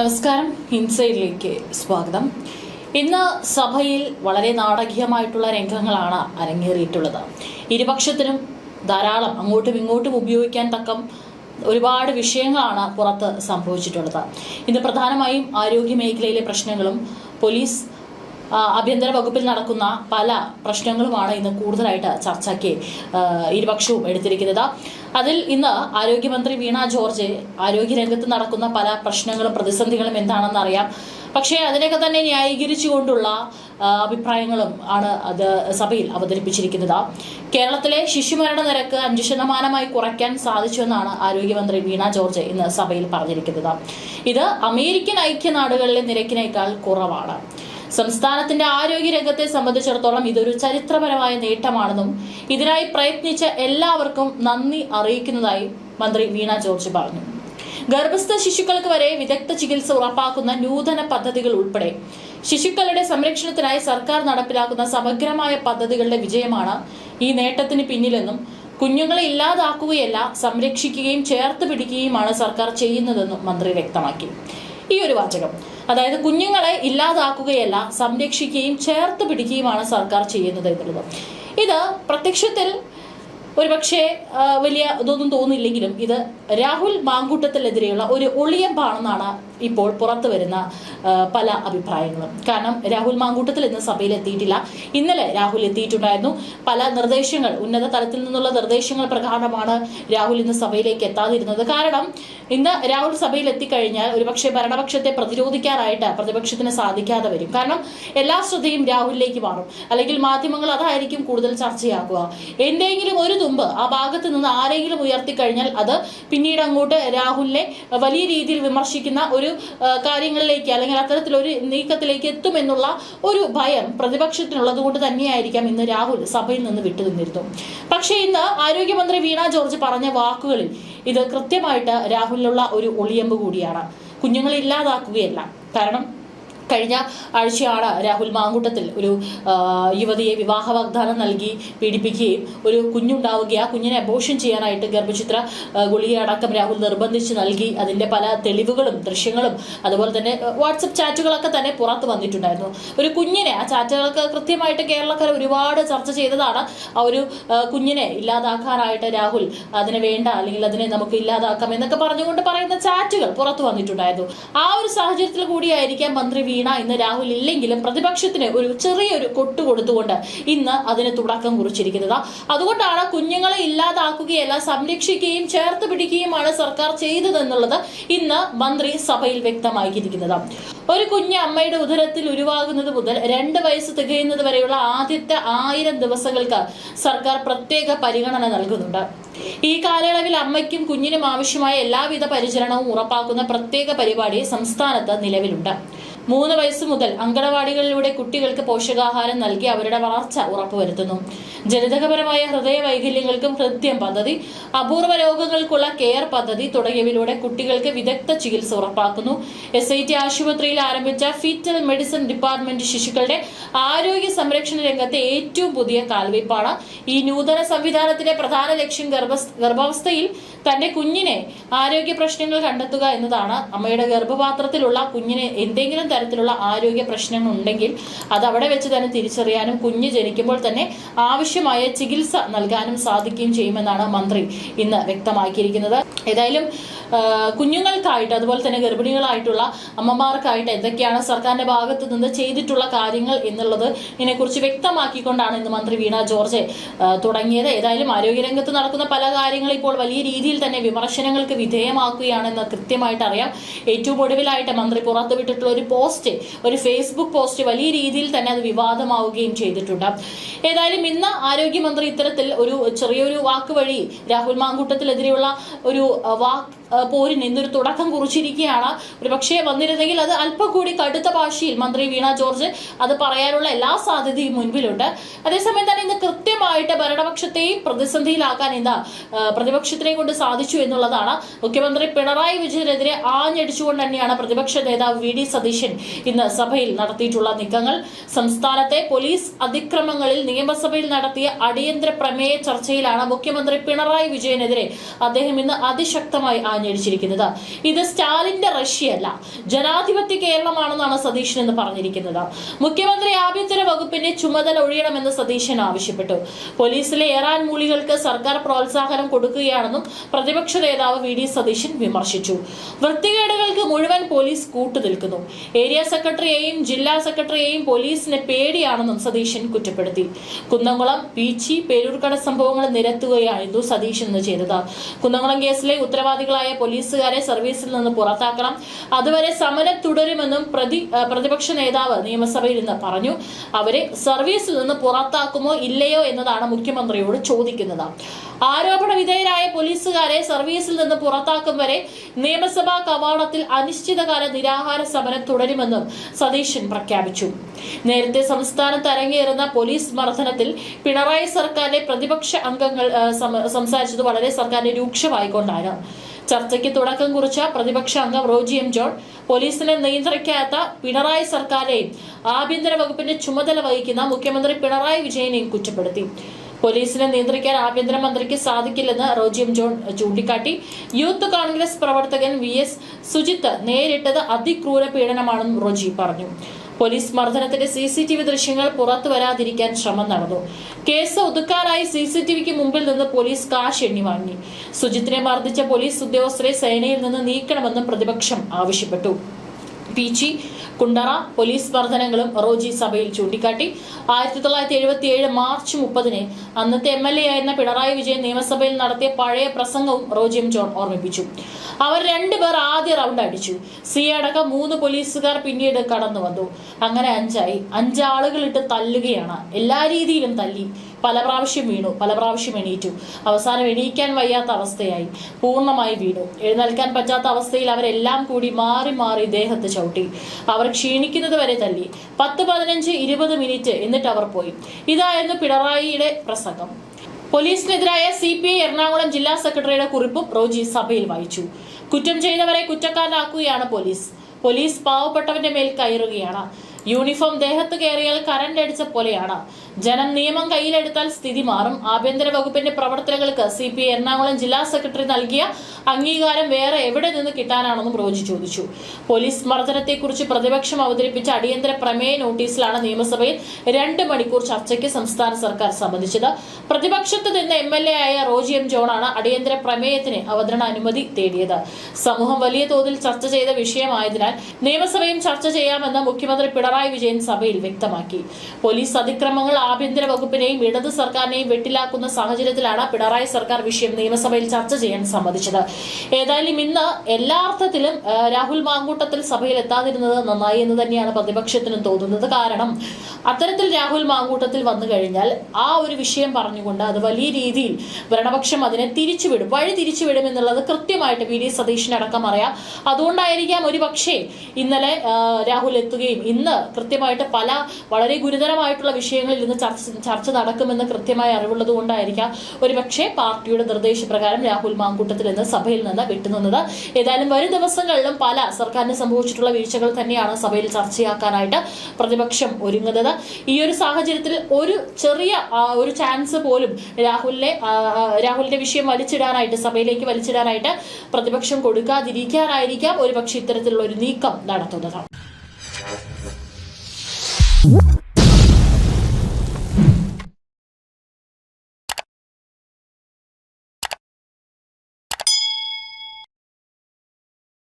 നമസ്കാരം. ഇൻസൈഡിലേക്ക് സ്വാഗതം. ഇന്ന് സഭയിൽ വളരെ നാടകീയമായിട്ടുള്ള രംഗങ്ങളാണ് അരങ്ങേറിയിട്ടുള്ളത്. ഇരുപക്ഷത്തിനും ധാരാളം അങ്ങോട്ടും ഇങ്ങോട്ടും ഉപയോഗിക്കാൻ തക്കം ഒരുപാട് വിഷയങ്ങളാണ് പുറത്ത് സംഭവിച്ചിട്ടുള്ളത്. ഇന്ന് പ്രധാനമായും ആരോഗ്യ മേഖലയിലെ പ്രശ്നങ്ങളും പോലീസ് ആഭ്യന്തര വകുപ്പിൽ നടക്കുന്ന പല പ്രശ്നങ്ങളുമാണ് ഇന്ന് കൂടുതലായിട്ട് ചർച്ചയ്ക്ക് ഇരുപക്ഷവും എടുത്തിരിക്കുന്നത്. അതിൽ ഇന്ന് ആരോഗ്യമന്ത്രി വീണ ജോർജ് ആരോഗ്യരംഗത്ത് നടക്കുന്ന പല പ്രശ്നങ്ങളും പ്രതിസന്ധികളും എന്താണെന്ന് അറിയാം പക്ഷേ അതിനെയൊക്കെ തന്നെ ന്യായീകരിച്ചുകൊണ്ടുള്ള അഭിപ്രായങ്ങളും ആണ് അത് സഭയിൽ അവതരിപ്പിച്ചിരിക്കുന്നത്. കേരളത്തിലെ ശിശുമരണ നിരക്ക് അഞ്ച് ശതമാനമായി കുറയ്ക്കാൻ സാധിച്ചുവെന്നാണ് ആരോഗ്യമന്ത്രി വീണ ജോർജ് ഇന്ന് സഭയിൽ പറഞ്ഞിരിക്കുന്നത്. ഇത് അമേരിക്കൻ ഐക്യനാടുകളിലെ നിരക്കിനേക്കാൾ കുറവാണ്. സംസ്ഥാനത്തിന്റെ ആരോഗ്യ രംഗത്തെ സംബന്ധിച്ചിടത്തോളം ഇതൊരു ചരിത്രപരമായ നേട്ടമാണെന്നും ഇതിനായി പ്രയത്നിച്ച എല്ലാവർക്കും നന്ദി അറിയിക്കുന്നതായി മന്ത്രി വീണ ജോർജ് പറഞ്ഞു. ഗർഭസ്ഥ ശിശുക്കൾക്ക് വരെ വിദഗ്ധ ചികിത്സ ഉറപ്പാക്കുന്ന നൂതന പദ്ധതികൾ ഉൾപ്പെടെ ശിശുക്കളുടെ സംരക്ഷണത്തിനായി സർക്കാർ നടപ്പിലാക്കുന്ന സമഗ്രമായ പദ്ധതികളുടെ വിജയമാണ് ഈ നേട്ടത്തിന് പിന്നിലെന്നും കുഞ്ഞുങ്ങളെ ഇല്ലാതാക്കുകയല്ല സംരക്ഷിക്കുകയും ചേർത്ത് പിടിക്കുകയുമാണ് സർക്കാർ ചെയ്യുന്നതെന്നും മന്ത്രി വ്യക്തമാക്കി. ഈ ഒരു വാചകം. അതായത് കുഞ്ഞുങ്ങളെ ഇല്ലാതാക്കുകയല്ല സംരക്ഷിക്കുകയും ചേർത്ത് പിടിക്കുകയുമാണ് സർക്കാർ ചെയ്യുന്നത് എന്നുള്ളത്. ഇത് പ്രത്യക്ഷത്തിൽ ഒരുപക്ഷെ വലിയ ഇതൊന്നും തോന്നില്ലെങ്കിലും ഇത് രാഹുൽ മാങ്കൂട്ടത്തിനെതിരെയുള്ള ഒരു ഒളിയമ്പാണെന്നാണ് ഇപ്പോൾ പുറത്തു വരുന്ന പല അഭിപ്രായങ്ങളും. കാരണം രാഹുൽ മാങ്കൂട്ടത്തിൽ ഇന്ന് സഭയിൽ എത്തിയിട്ടില്ല. ഇന്നലെ രാഹുൽ എത്തിയിട്ടുണ്ടായിരുന്നു. പല നിർദ്ദേശങ്ങൾ ഉന്നത തലത്തിൽ നിന്നുള്ള നിർദ്ദേശങ്ങൾ പ്രകാരമാണ് രാഹുൽ ഇന്ന് സഭയിലേക്ക് എത്താതിരുന്നത്. കാരണം ഇന്ന് രാഹുൽ സഭയിൽ എത്തിക്കഴിഞ്ഞാൽ ഒരുപക്ഷെ ഭരണപക്ഷത്തെ പ്രതിരോധിക്കാനായിട്ട് പ്രതിപക്ഷത്തിന് സാധിക്കാതെ വരും. കാരണം എല്ലാ ശ്രദ്ധയും രാഹുലിലേക്ക് മാറും. അല്ലെങ്കിൽ മാധ്യമങ്ങൾ അതായിരിക്കും കൂടുതൽ ചർച്ചയാക്കുക എന്തെങ്കിലും ഒരു തുമ്പ് ആ ഭാഗത്ത് നിന്ന് ആരെങ്കിലും ഉയർത്തിക്കഴിഞ്ഞാൽ അത് പിന്നീട് അങ്ങോട്ട് രാഹുലിനെ വലിയ രീതിയിൽ വിമർശിക്കുന്ന ഒരു കാര്യങ്ങളിലേക്ക് അല്ലെങ്കിൽ അത്തരത്തിലൊരു നീക്കത്തിലേക്ക് എത്തുമെന്നുള്ള ഒരു ഭയം പ്രതിപക്ഷത്തിനുള്ളത് കൊണ്ട് തന്നെയായിരിക്കാം ഇന്ന് രാഹുൽ സഭയിൽ നിന്ന് വിട്ടുനിന്നിരുന്നു പക്ഷേ ഇന്ന് ആരോഗ്യമന്ത്രി വീണ ജോർജ് പറഞ്ഞ വാക്കുകളിൽ ഇത് കൃത്യമായിട്ട് രാഹുലിനുള്ള ഒരു ഒളിയമ്പ് കൂടിയാണ്. കുഞ്ഞുങ്ങളെ ഇല്ലാതാക്കുകയല്ല. കാരണം കഴിഞ്ഞ ആഴ്ചയാണ് രാഹുൽ മാങ്കൂട്ടത്തിൽ ഒരു യുവതിയെ വിവാഹ വാഗ്ദാനം നൽകി പീഡിപ്പിക്കുകയും ഒരു കുഞ്ഞുണ്ടാവുക ആ കുഞ്ഞിനെ അബോഷൻ ചെയ്യാനായിട്ട് ഗർഭചിത്ര ഗുളിക ഗുളികയടക്കം രാഹുൽ നിർബന്ധിച്ച് നൽകി. അതിന്റെ പല തെളിവുകളും ദൃശ്യങ്ങളും അതുപോലെ തന്നെ വാട്സപ്പ് ചാറ്റുകളൊക്കെ തന്നെ പുറത്ത് വന്നിട്ടുണ്ടായിരുന്നു. ഒരു കുഞ്ഞിനെ ആ ചാറ്റുകളൊക്കെ കൃത്യമായിട്ട് കേരളക്കാർ ഒരുപാട് ചർച്ച ചെയ്തതാണ്. ആ ഒരു കുഞ്ഞിനെ ഇല്ലാതാക്കാനായിട്ട് രാഹുൽ അതിനെ വേണ്ട അല്ലെങ്കിൽ അതിനെ നമുക്ക് ഇല്ലാതാക്കാം എന്നൊക്കെ പറഞ്ഞുകൊണ്ട് പറയുന്ന ചാറ്റുകൾ പുറത്തു വന്നിട്ടുണ്ടായിരുന്നു. ആ ഒരു സാഹചര്യത്തിൽ കൂടിയായിരിക്കാം മന്ത്രി വീണ ഇന്ന് രാഹുൽ ഇല്ലെങ്കിലും പ്രതിപക്ഷത്തിന് ഒരു ചെറിയൊരു കൊട്ടു കൊടുത്തുകൊണ്ട് ഇന്ന് അതിന് തുടക്കം കുറിച്ചിരിക്കുന്നത്. അതുകൊണ്ടാണ് കുഞ്ഞുങ്ങളെ ഇല്ലാതാക്കുകയല്ല സംരക്ഷിക്കുകയും ചേർത്ത് പിടിക്കുകയുമാണ് സർക്കാർ ചെയ്തതെന്നുള്ളത് ഇന്ന് മന്ത്രി സഭയിൽ വ്യക്തമാക്കിയിരിക്കുന്നത്. ഒരു കുഞ്ഞ് അമ്മയുടെ ഉദരത്തിൽ ഉരുവാകുന്നത് മുതൽ രണ്ട് വയസ്സ് തികയുന്നത് വരെയുള്ള ആദ്യത്തെ ആയിരം ദിവസങ്ങൾക്ക് സർക്കാർ പ്രത്യേക പരിഗണന നൽകുന്നുണ്ട്. ഈ കാലയളവിൽ അമ്മയ്ക്കും കുഞ്ഞിനും ആവശ്യമായ എല്ലാവിധ പരിചരണവും ഉറപ്പാക്കുന്ന പ്രത്യേക പരിപാടി സംസ്ഥാനത്ത് നിലവിലുണ്ട്. മൂന്ന് വയസ്സ് മുതൽ അങ്കണവാടികളിലൂടെ കുട്ടികൾക്ക് പോഷകാഹാരം നൽകി അവരുടെ വളർച്ച ഉറപ്പുവരുത്തുന്നു. ജനിതകപരമായ ഹൃദയ വൈകല്യങ്ങൾക്കും ഹൃദ്യം പദ്ധതി അപൂർവ രോഗങ്ങൾക്കുള്ള കെയർ പദ്ധതി തുടങ്ങിയവയിലൂടെ കുട്ടികൾക്ക് വിദഗ്ധ ചികിത്സ ഉറപ്പാക്കുന്നു. എസ് ഐ ടി ആശുപത്രിയിൽ ആരംഭിച്ച ഫീറ്റൽ മെഡിസിൻ ഡിപ്പാർട്ട്മെന്റ് ശിശുക്കളുടെ ആരോഗ്യ സംരക്ഷണ രംഗത്തെ ഏറ്റവും പുതിയ കാൽവയ്പാണ് ഈ നൂതന സംവിധാനത്തിന്റെ പ്രധാന ലക്ഷ്യം ഗർഭ ഗർഭാവസ്ഥയിൽ തന്റെ കുഞ്ഞിനെ ആരോഗ്യ പ്രശ്നങ്ങൾ കണ്ടെത്തുക എന്നതാണ്. അമ്മയുടെ ഗർഭപാത്രത്തിലുള്ള കുഞ്ഞിനെ എന്തെങ്കിലും തരത്തിലുള്ള ആരോഗ്യ പ്രശ്നങ്ങൾ ഉണ്ടെങ്കിൽ അത് അവിടെ വെച്ച് തന്നെ തിരിച്ചറിയാനും കുഞ്ഞ് ജനിക്കുമ്പോൾ തന്നെ ആവശ്യമായ ചികിത്സ നൽകാനും സാധിക്കുകയും ചെയ്യുമെന്നാണ് മന്ത്രി ഇന്ന് വ്യക്തമാക്കിയിരിക്കുന്നത്. ഏതായാലും കുഞ്ഞുങ്ങൾക്കായിട്ട് അതുപോലെ തന്നെ ഗർഭിണികളായിട്ടുള്ള അമ്മമാർക്കായിട്ട് എന്തൊക്കെയാണ് സർക്കാരിന്റെ ഭാഗത്തു നിന്ന് ചെയ്തിട്ടുള്ള കാര്യങ്ങൾ എന്നുള്ളത് ഇതിനെക്കുറിച്ച് വ്യക്തമാക്കിക്കൊണ്ടാണ് ഇന്ന് മന്ത്രി വീണ ജോർജ് തുടങ്ങിയത്. ഏതായാലും ആരോഗ്യരംഗത്ത് നടക്കുന്ന പല കാര്യങ്ങളും ഇപ്പോൾ വലിയ രീതിയിൽ തന്നെ വിമർശനങ്ങൾക്ക് വിധേയമാക്കുകയാണെന്ന് കൃത്യമായിട്ട് അറിയാം ഏറ്റവും ഒടുവിലായിട്ട് മന്ത്രി പുറത്തുവിട്ടിട്ടുള്ള ഒരു പോസ്റ്റ് ഒരു ഫേസ്ബുക്ക് പോസ്റ്റ് വലിയ രീതിയിൽ തന്നെ അത് വിവാദമാവുകയും ചെയ്തിട്ടുണ്ട്. ഏതായാലും ഇന്ന് ആരോഗ്യമന്ത്രി ഇത്തരത്തിൽ ഒരു ചെറിയൊരു വാക്ക് വഴി രാഹുൽ മാങ്കൂട്ടത്തിലെതിരെയുള്ള ഒരു വാക്ക് പോരിന് ഇന്നൊരു തുടക്കം കുറിച്ചിരിക്കുകയാണ്. ഒരു പക്ഷേ വന്നിരുന്നെങ്കിൽ അത് അല്പം കൂടി കടുത്ത ഭാഷയിൽ മന്ത്രി വീണ ജോർജ് അത് പറയാനുള്ള എല്ലാ സാധ്യതയും മുൻപിലുണ്ട്. അതേസമയം തന്നെ ഇന്ന് കൃത്യമായിട്ട് ഭരണപക്ഷത്തെയും പ്രതിസന്ധിയിലാക്കാൻ ഇന്ന് പ്രതിപക്ഷത്തിനെ കൊണ്ട് സാധിച്ചു എന്നുള്ളതാണ്. മുഖ്യമന്ത്രി പിണറായി വിജയനെതിരെ ആഞ്ഞടിച്ചുകൊണ്ട് തന്നെയാണ് പ്രതിപക്ഷ നേതാവ് വി ഡി സതീശൻ ഇന്ന് സഭയിൽ നടത്തിയിട്ടുള്ള നീക്കങ്ങൾ. സംസ്ഥാനത്തെ പോലീസ് അതിക്രമങ്ങളിൽ നിയമസഭയിൽ നടത്തിയ അടിയന്തര പ്രമേയ ചർച്ചയിലാണ് മുഖ്യമന്ത്രി പിണറായി വിജയനെതിരെ അദ്ദേഹം ഇന്ന് അതിശക്തമായി ആഞ്ഞടിച്ചിരിക്കുന്നത് ഇത് സ്റ്റാലിന്റെ റഷ്യയല്ല. ജനാധിപത്യ കേരളമാണെന്നാണ് സതീശൻ എന്ന് പറഞ്ഞിരിക്കുന്നത്. മുഖ്യമന്ത്രി ആഭ്യന്തര വകുപ്പിന്റെ ചുമതല ഒഴിയണമെന്ന് സതീശൻ ആവശ്യപ്പെട്ടു. പോലീസിലെ ഏറാൻ മൂളികൾക്ക് സർക്കാർ പ്രോത്സാഹനം കൊടുക്കുകയാണെന്നും പ്രതിപക്ഷ നേതാവ് വി ഡി സതീശൻ വിമർശിച്ചു. വൃത്തികേടുകൾക്ക് മുഴുവൻ പോലീസ് കൂട്ടുനിൽക്കുന്നു ഏരിയ സെക്രട്ടറിയെയും ജില്ലാ സെക്രട്ടറിയെയും പോലീസിന് പേടിയാണെന്നും സതീശൻ കുറ്റപ്പെടുത്തി. കുന്നംകുളം പീച്ചി പേരൂർക്കട സംഭവങ്ങൾ നിരത്തുകയായിരുന്നു സതീശൻ ചെയ്തത്. കുന്നംകുളം കേസിലെ ഉത്തരവാദികളായ പോലീസുകാരെ സർവീസിൽ നിന്ന് പുറത്താക്കണം. അതുവരെ സമരം തുടരുമെന്നും പ്രതി പ്രതിപക്ഷ നേതാവ് നിയമസഭയിൽ നിന്ന് പറഞ്ഞു. അവരെ സർവീസിൽ നിന്ന് പുറത്താക്കുമോ ഇല്ലയോ എന്നതാണ് മുഖ്യമന്ത്രിയോട് ചോദിക്കുന്നത്. ആരോപണ വിധേയരായ പോലീസുകാരെ സർവീസിൽ നിന്ന് പുറത്താക്കും വരെ നിയമസഭാ കവാടത്തിൽ അനിശ്ചിതകാല നിരാഹാര സമരം തുടരുമെന്നും സതീശൻ പ്രഖ്യാപിച്ചു. നേരത്തെ സംസ്ഥാനത്ത് അരങ്ങേറുന്ന പോലീസ് മർദ്ദനത്തിൽ പിണറായി സർക്കാരിന്റെ പ്രതിപക്ഷ അംഗങ്ങൾ സംസാരിച്ചത് വളരെ സർക്കാരിന്റെ രൂക്ഷമായിക്കൊണ്ടാണ്. ചർച്ചയ്ക്ക് തുടക്കം കുറിച്ച പ്രതിപക്ഷ അംഗം റോജി എം ജോൺ പോലീസിനെ നിയന്ത്രിക്കാത്ത പിണറായി സർക്കാരെയും ആഭ്യന്തര വകുപ്പിന്റെ ചുമതല വഹിക്കുന്ന മുഖ്യമന്ത്രി പിണറായി വിജയനെയും കുറ്റപ്പെടുത്തി. പോലീസിനെ നിയന്ത്രിക്കാൻ ആഭ്യന്തരമന്ത്രിക്ക് സാധിക്കില്ലെന്ന് റോജി എം ജോൺ ചൂണ്ടിക്കാട്ടി. യൂത്ത് കോൺഗ്രസ് പ്രവർത്തകൻ വി എസ് സുജിത്ത് നേരിട്ടത് അതിക്രൂര പീഡനമാണെന്നും റോജി പറഞ്ഞു. പോലീസ് മർദ്ദനത്തിന്റെ സി സി ടി വി ദൃശ്യങ്ങൾ പുറത്തു വരാതിരിക്കാൻ ശ്രമം നടന്നു. കേസ് ഒതുക്കാനായി സി സി ടി വിക്ക് മുമ്പിൽ നിന്ന് പോലീസ് കാശ് എണ്ണി വാങ്ങി. സുജിത്തിനെ മർദ്ദിച്ച പോലീസ് ഉദ്യോഗസ്ഥരെ സേനയിൽ നിന്ന് നീക്കണമെന്നും പ്രതിപക്ഷം ആവശ്യപ്പെട്ടു. പീച്ചി കുണ്ടറ പോലീസ് മർദ്ദനങ്ങളും റോജി സഭയിൽ ചൂണ്ടിക്കാട്ടി. ആയിരത്തി തൊള്ളായിരത്തി എഴുപത്തി ഏഴ് മാർച്ച് മുപ്പതിന് അന്നത്തെ എം എൽ എ ആയിരുന്ന പിണറായി വിജയൻ നിയമസഭയിൽ നടത്തിയ പഴയ പ്രസംഗവും റോജിയും ജോൺ ഓർമ്മിപ്പിച്ചു. അവർ രണ്ടുപേർ ആദ്യ റൗണ്ട് അടിച്ചു. സി അടക്കം മൂന്ന് പോലീസുകാർ പിന്നീട് കടന്നു വന്നു അങ്ങനെ അഞ്ചായി. അഞ്ചാളുകളിട്ട് തല്ലുകയാണ്. എല്ലാ രീതിയിലും തല്ലി. പല പ്രാവശ്യം വീണു പല പ്രാവശ്യം എണീറ്റു. അവസാനം എണീക്കാൻ വയ്യാത്ത അവസ്ഥയായി. പൂർണമായി വീണു. എഴുന്നേൽക്കാൻ പറ്റാത്ത അവസ്ഥയിൽ അവരെല്ലാം കൂടി മാറി മാറി ദേഹത്ത് ചവിട്ടി. അവർ ക്ഷീണിക്കുന്നത് വരെ തല്ലി. പത്ത് പതിനഞ്ച് ഇരുപത് മിനിറ്റ് എന്നിട്ട് അവർ പോയി. ഇതായിരുന്നു പിണറായിയുടെ പ്രസംഗം. പോലീസിനെതിരായ സി പി ഐ എറണാകുളം ജില്ലാ സെക്രട്ടറിയുടെ കുറിപ്പും റോജി സഭയിൽ വായിച്ചു. കുറ്റം ചെയ്തവരെ കുറ്റക്കാരനാക്കുകയാണ് പോലീസ്. പോലീസ് പാവപ്പെട്ടവന്റെ മേൽ കയറുകയാണ്. യൂണിഫോം ദേഹത്ത് കയറിയാൽ കരണ്ട് അടിച്ച പോലെയാണ്. ജനം നിയമം കയ്യിലെടുത്താൽ സ്ഥിതി മാറും. ആഭ്യന്തര വകുപ്പിന്റെ പ്രവർത്തനങ്ങൾക്ക് സി പി എറണാകുളം ജില്ലാ സെക്രട്ടറി നൽകിയ അംഗീകാരം വേറെ എവിടെ നിന്ന് കിട്ടാനാണെന്നും റോജി ചോദിച്ചു. പോലീസ് മർദ്ദനത്തെക്കുറിച്ച് പ്രതിപക്ഷം അവതരിപ്പിച്ച അടിയന്തര പ്രമേയ നോട്ടീസിലാണ് നിയമസഭയിൽ രണ്ട് മണിക്കൂർ ചർച്ചയ്ക്ക് സംസ്ഥാന സർക്കാർ സമ്മതിച്ചത്. പ്രതിപക്ഷത്ത് നിന്ന് എം എൽ എ ആയ റോജി എം ജോണാണ് അടിയന്തര പ്രമേയത്തിന് അവതരണ അനുമതി തേടിയത്. സമൂഹം വലിയ തോതിൽ ചർച്ച ചെയ്ത വിഷയമായതിനാൽ നിയമസഭയും ചർച്ച ചെയ്യാമെന്ന് മുഖ്യമന്ത്രി പിണറായി വിജയൻ സഭയിൽ വ്യക്തമാക്കി. പോലീസ് അതിക്രമങ്ങൾ ആഭ്യന്തര വകുപ്പിനെയും ഇടത് സർക്കാരിനെയും വെട്ടിലാക്കുന്ന സാഹചര്യത്തിലാണ് പിണറായി സർക്കാർ വിഷയം നിയമസഭയിൽ ചർച്ച ചെയ്യാൻ സമ്മതിച്ചത്. ഏതായാലും ഇന്ന് എല്ലാ അർത്ഥത്തിലും രാഹുൽ മാങ്കൂട്ടത്തിൽ സഭയിൽ എത്താതിരുന്നത് നന്നായി എന്ന് തന്നെയാണ് പ്രതിപക്ഷത്തിനും തോന്നുന്നത്. കാരണം അത്തരത്തിൽ രാഹുൽ മാങ്കൂട്ടത്തിൽ വന്നു കഴിഞ്ഞാൽ ആ ഒരു വിഷയം പറഞ്ഞുകൊണ്ട് അത് വലിയ രീതിയിൽ ഭരണപക്ഷം അതിനെ തിരിച്ചുവിടും. വഴി തിരിച്ചുവിടും എന്നുള്ളത് കൃത്യമായിട്ട് വി ഡി സതീഷിനടക്കം അറിയാം. അതുകൊണ്ടായിരിക്കാം ഒരു പക്ഷേ ഇന്നലെ രാഹുൽ എത്തുകയും ഇന്ന് കൃത്യമായിട്ട് പല വളരെ ഗുരുതരമായിട്ടുള്ള വിഷയങ്ങളിൽ ഇന്ന് ചർച്ച ചർച്ച നടക്കുമെന്ന് കൃത്യമായ അറിവുള്ളത് കൊണ്ടായിരിക്കാം ഒരുപക്ഷെ പാർട്ടിയുടെ നിർദ്ദേശപ്രകാരം രാഹുൽ മാങ്കൂട്ടത്തിൽ നിന്ന് സഭയിൽ നിന്ന് വിട്ടുനിന്നത്. ഏതായാലും വരും ദിവസങ്ങളിലും പല സർക്കാരിന് സംഭവിച്ചിട്ടുള്ള വീഴ്ചകൾ തന്നെയാണ് സഭയിൽ ചർച്ചയാക്കാനായിട്ട് പ്രതിപക്ഷം ഒരുങ്ങുന്നത്. ഈ ഒരു സാഹചര്യത്തിൽ ഒരു ചെറിയ ഒരു ചാൻസ് പോലും രാഹുലിനെ രാഹുലിന്റെ വിഷയം വലിച്ചിടാനായിട്ട് സഭയിലേക്ക് വലിച്ചിടാനായിട്ട് പ്രതിപക്ഷം കൊടുക്കാതിരിക്കാനായിരിക്കാം ഒരുപക്ഷെ ഇത്തരത്തിലുള്ള ഒരു നീക്കം നടത്തുന്നത്.